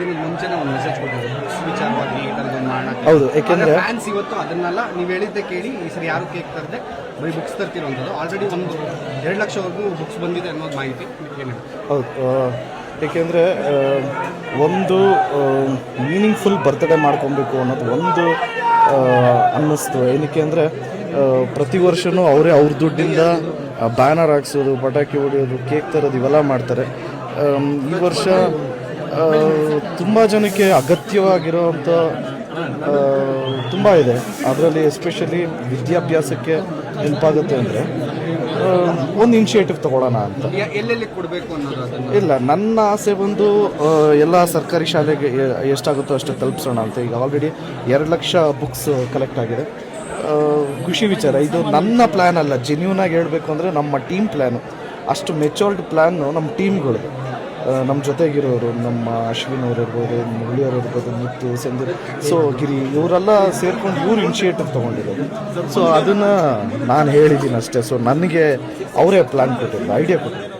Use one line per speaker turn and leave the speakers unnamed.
ದಿನದ ಮುಂಚೆನೇ ಒಂದು ಮೆಸೇಜ್ ವಿಚಾರವಾಗಿ ಮಾಡೋಣ
ಹೌದು, ಯಾಕೆಂದ್ರೆ-
ಫ್ಯಾನ್ಸ್ ಇವತ್ತು ಅದನ್ನೆಲ್ಲ ನೀವು ಹೇಳಿದ್ದೆ ಕೇಳಿ ಈ ಸರಿ ಯಾರು ಕೇಕ್ ತರದೆ ಬರೀ ಬುಕ್ಸ್ ತರ್ತಿರೋಂಥದ್ದು ಆಲ್ರೆಡಿ ಒಂದು ಎರಡು ಲಕ್ಷವರೆಗೂ ಬುಕ್ಸ್ ಬಂದಿದೆ ಅನ್ನೋದು ಮಾಹಿತಿ ಏನು
ಹೌದು ಏಕೆಂದರೆ ಒಂದು ಮೀನಿಂಗ್ಫುಲ್ ಬರ್ತ್ಡೇ ಮಾಡ್ಕೊಬೇಕು ಅನ್ನೋದು ಒಂದು ಅನ್ನಿಸ್ತು. ಏನಕ್ಕೆ ಅಂದರೆ ಪ್ರತಿ ವರ್ಷವೂ ಅವರೇ ಅವ್ರ ದುಡ್ಡಿಂದ ಬ್ಯಾನರ್ ಹಾಕ್ಸೋದು ಪಟಾಕಿ ಹೊಡೆಯೋದು ಕೇಕ್ ತರೋದು ಇವೆಲ್ಲ ಮಾಡ್ತಾರೆ. ಈ ವರ್ಷ ತುಂಬ ಜನಕ್ಕೆ ಅಗತ್ಯವಾಗಿರೋವಂಥ ತುಂಬ ಇದೆ. ಅದರಲ್ಲಿ ಎಸ್ಪೆಷಲಿ ವಿದ್ಯಾಭ್ಯಾಸಕ್ಕೆ ಹೆಲ್ಪ್ ಆಗುತ್ತೆ ಅಂದರೆ ಒಂದು ಇನಿಷಿಯೇಟಿವ್ ತಗೊಳ್ಳೋಣ ಅಂತ.
ಕೊಡಬೇಕು
ಇಲ್ಲ ನನ್ನ ಆಸೆ ಬಂದು ಎಲ್ಲ ಸರ್ಕಾರಿ ಶಾಲೆಗೆ ಎಷ್ಟಾಗುತ್ತೋ ಅಷ್ಟು ತಲುಪಿಸೋಣ ಅಂತ. ಈಗ ಆಲ್ರೆಡಿ ಎರಡು ಲಕ್ಷ ಬುಕ್ಸ್ ಕಲೆಕ್ಟ್ ಆಗಿದೆ. ಖುಷಿ ವಿಚಾರ. ಇದು ನನ್ನ ಪ್ಲ್ಯಾನ್ ಅಲ್ಲ. ಜೆನ್ಯೂನಾಗಿ ಹೇಳಬೇಕು ಅಂದರೆ ನಮ್ಮ ಟೀಮ್ ಪ್ಲ್ಯಾನು ಅಷ್ಟು ಮೆಚೋರ್ಡ್ ಪ್ಲ್ಯಾನು ನಮ್ಮ ಟೀಮ್ಗಳು ನಮ್ಮ ಜೊತೆಗಿರೋರು, ನಮ್ಮ ಅಶ್ವಿನ್ ಅವ್ರು ಇರ್ಬೋದು ಮುರಳಿಯವ್ರು ಇರ್ಬೋದು, ಮುತ್ತು ಸಂದೀಪ್. ಸೊ ಗಿರಿ, ಇವರೆಲ್ಲ ಸೇರ್ಕೊಂಡು ಇವ್ರು ಇನಿಷಿಯೇಟಿವ್ ತೊಗೊಂಡಿರೋದು. ಸೊ ಅದನ್ನು ನಾನು ಹೇಳಿದ್ದೀನಿ ಅಷ್ಟೇ ಸೊ ನನಗೆ ಅವರೇ ಪ್ಲ್ಯಾನ್ ಕೊಟ್ಟಿದ್ದು ಐಡಿಯಾ ಕೊಟ್ಟಿದ್ದು